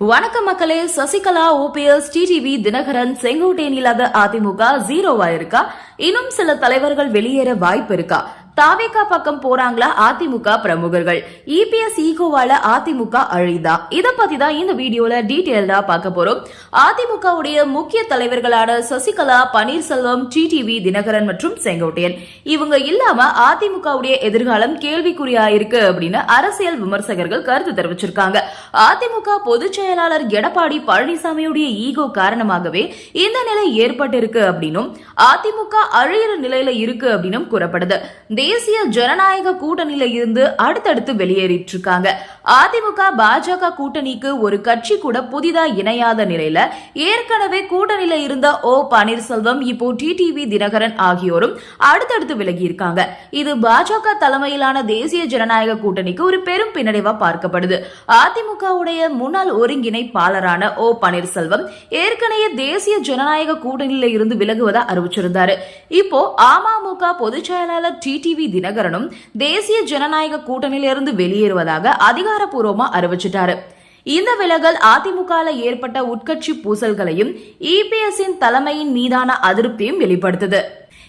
வணக்கம் மக்களே Sasikala OPS TTV Dinakaran Sengottaiyan இல்லாத அதிமுக ஜீரோவா இருக்கா? இன்னும் சில தலைவர்கள் வெளியேற வாய்ப்பு இருக்கா? தாவேகா பக்கம் போறாங்களா அதிமுக பிரமுகர்கள்? இபிஎஸ் ஈகோவால அதிமுக அழிதா? இத பத்தி தான் இந்த வீடியோல டீடைல்டா பார்க்க போறோம். அதிமுகவுடைய முக்கிய தலைவர்களான சசிகலா பன்னீர்செல்வம் டிடிவி தினகரன் மற்றும் செங்கோட்டையன். இவங்க இல்லாம அதிமுகவுடைய எதிர்காலம் கேள்விக்குறியா இருக்கு அப்படின்னு அரசியல் விமர்சகர்கள் கருத்து தெரிவிச்சிருக்காங்க. அதிமுக பொதுச் செயலாளர் எடப்பாடி பழனிசாமியுடைய ஈகோ காரணமாகவே இந்த நிலை ஏற்பட்டிருக்கு அப்படின்னும் அதிமுக அழியிற நிலையில இருக்கு அப்படின்னும் கூறப்படுது. தேசிய ஜனநாயக கூட்டணியில இருந்து அடுத்தடுத்து வெளியேறிட்டு இருக்காங்க அதிமுக பாஜக கூட்டணிக்கு ஒரு கட்சி கூட புதிதா இணையாத நிலையில ஏற்கனவே கூட்டணியில இருந்த ஓ பன்னீர்செல்வம் இப்போ டிடிவி தினகரன் ஆகியோரும் அடுத்தடுத்து விலகி இருக்காங்க இது பாஜக தலைமையிலான தேசிய ஜனநாயக கூட்டணிக்கு ஒரு பெரும் பின்னடைவா பார்க்கப்படுது. அதிமுகவுடைய முன்னாள் ஒருங்கிணைப்பாளரான ஓ பன்னீர்செல்வம் ஏற்கனவே தேசிய ஜனநாயக கூட்டணியில இருந்து விலகுவதா அறிவிச்சிருந்தாரு. இப்போ அமமுக பொதுச் செயலாளர் டிடிவி தினகரனும் தேசிய ஜனநாயக கூட்டணியிலிருந்து வெளியேறுவதாக அதிகாரப்பூர்வமா அறிவிச்சிட்டாரு. இந்த விலகல் அதிமுக ஏற்பட்ட உட்கட்சி பூசல்களையும் இபிஎஸ்ஸின் தலைமையின் மீதான அதிருப்தியும் வெளிப்படுத்துது.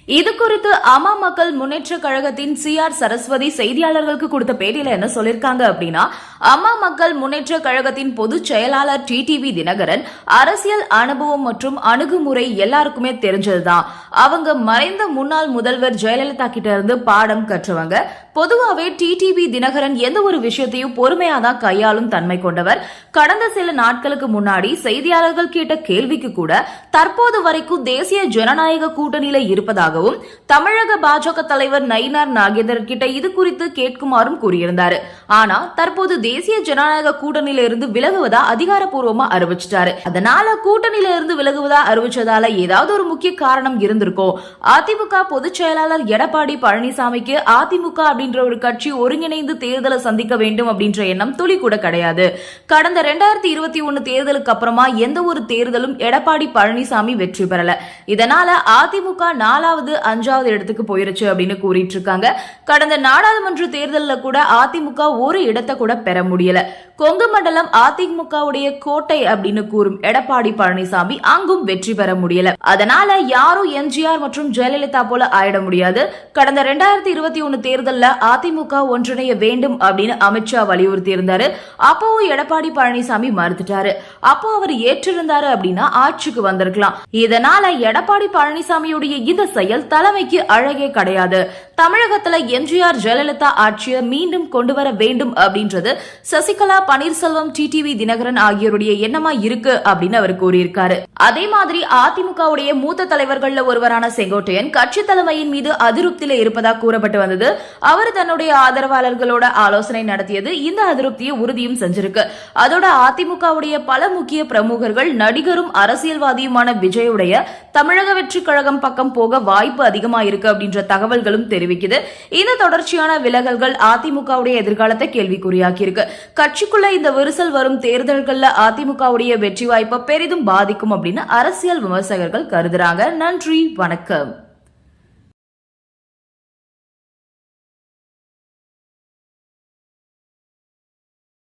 இது குறித்து அம்மா மக்கள் முன்னேற்ற கழகத்தின் சி ஆர் சரஸ்வதி செய்தியாளர்களுக்கு கொடுத்த பேட்டியில என்ன சொல்லிருக்காங்க அப்படின்னா அம்மா மக்கள் முன்னேற்ற கழகத்தின் பொதுச் செயலாளர் டிடிவி தினகரன் அரசியல் அனுபவம் மற்றும் அணுகுமுறை எல்லாருக்குமே தெரிஞ்சதுதான். அவங்க மறைந்த முன்னாள் முதல்வர் ஜெயலலிதா கிட்ட இருந்து பாடம் கற்றவங்க. பொதுவாகவே டிடிவி தினகரன் எந்த ஒரு விஷயத்தையும் பொறுமையா தான் கையாளும் தன்மை கொண்டவர். கடந்த சில நாட்களுக்கு முன்னாடி செய்தியாளர்கள் கேட்ட கேள்விக்கு கூட தற்போது வரைக்கும் தேசிய ஜனநாயக கூட்டணியில இருப்பதாகவும் தமிழக பாஜக தலைவர் நயினார் நாகேந்திரன் கிட்ட இது குறித்து கேட்குமாறும் கூறியிருந்தாரு. ஆனா தற்போது தேசிய ஜனநாயக கூட்டணியில இருந்து விலகுவதா அதிகாரப்பூர்வமா அறிவிச்சிட்டாரு. அதனால கூட்டணியில இருந்து விலகுவதா அறிவிச்சதால ஏதாவது ஒரு முக்கிய காரணம் இருந்திருக்கும் அதிமுக பொதுச் செயலாளர் எடப்பாடி பழனிசாமிக்கு அதிமுக அப்படின்னு அப்படின்ற ஒரு கட்சி ஒருங்கிணைந்து தேர்தலை சந்திக்க வேண்டும் அப்படின்ற எண்ணம் துளி கூட கிடையாது. கடந்த ரெண்டாயிரத்தி இருபத்தி ஒன்னு தேர்தலுக்கு அப்புறமா எந்த ஒரு தேர்தலும் எடப்பாடி பழனிசாமி வெற்றி பெறல. இதனால அதிமுக நாலாவது அஞ்சாவது இடத்துக்கு போயிருச்சு அப்படின்னு கூறிட்டு இருக்காங்க. கடந்த நாடாளுமன்ற தேர்தலில் கூட அதிமுக ஒரு இடத்தை கூட பெற முடியல. கொங்கு மண்டலம் அதிமுகவுடைய கோட்டை அப்படின்னு கூறும் எடப்பாடி பழனிசாமி அங்கும் வெற்றி பெற முடியல. அதனால யாரும் எம்ஜிஆர் மற்றும் ஜெயலலிதா போல ஆயிட முடியாது. கடந்த ரெண்டாயிரத்தி இருபத்தி ஒன்னு தேர்தலில் அதிமுக ஒன்றிணைய வேண்டும் அப்படின்னு அமித்ஷா வலியுறுத்தி இருந்தாரு அப்பவும் எடப்பாடி பழனிசாமி மறுத்துட்டாரு. அப்போ அவர் ஏற்றிருந்தாரு அப்படின்னா ஆட்சிக்கு வந்திருக்கலாம். இதனால எடப்பாடி பழனிசாமியுடைய இந்த செயல் தலைமைக்கு அழகே கிடையாது. தமிழகத்துல எம்ஜிஆர் ஜெயலலிதா ஆட்சியை மீண்டும் கொண்டு வர வேண்டும் அப்படின்றது சசிகலா பன்னீர்செல்வம் டிடிவி தினகரன் ஆகியோருடைய எண்ணமா இருக்கு அப்படின்னு அவர் கூறியிருக்காரு. அதே மாதிரி அதிமுகவுடைய மூத்த தலைவர்கள்ல ஒருவரான செங்கோட்டையன் கட்சி தலைமையின் மீது அதிருப்தியில இருப்பதாக கூறப்பட்டு வந்தது. அவர் அவர் தன்னுடைய ஆதரவாளர்களோட ஆலோசனை நடத்தியது இந்த அதிருப்தியை உறுதியும் செஞ்சிருக்கு. அதோட அதிமுகவுடைய பல முக்கிய பிரமுகர்கள் நடிகரும் அரசியல்வாதியுமான விஜயுடைய தமிழக வெற்றி கழகம் பக்கம் போக வாய்ப்பு அதிகமா இருக்கு அப்படின்ற தகவல்களும் தெரிவிக்குது. இந்த தொடர்ச்சியான விலகல்கள் அதிமுகவுடைய எதிர்காலத்தை கேள்விக்குறியாக்கி இருக்கு கட்சிக்குள்ள இந்த விரிசல் வரும் தேர்தல்கள்ல அதிமுகவுடைய வெற்றி வாய்ப்பை பெரிதும் பாதிக்கும் அப்படின்னு அரசியல் விமர்சகர்கள் கருதுறாங்க. நன்றி வணக்கம்.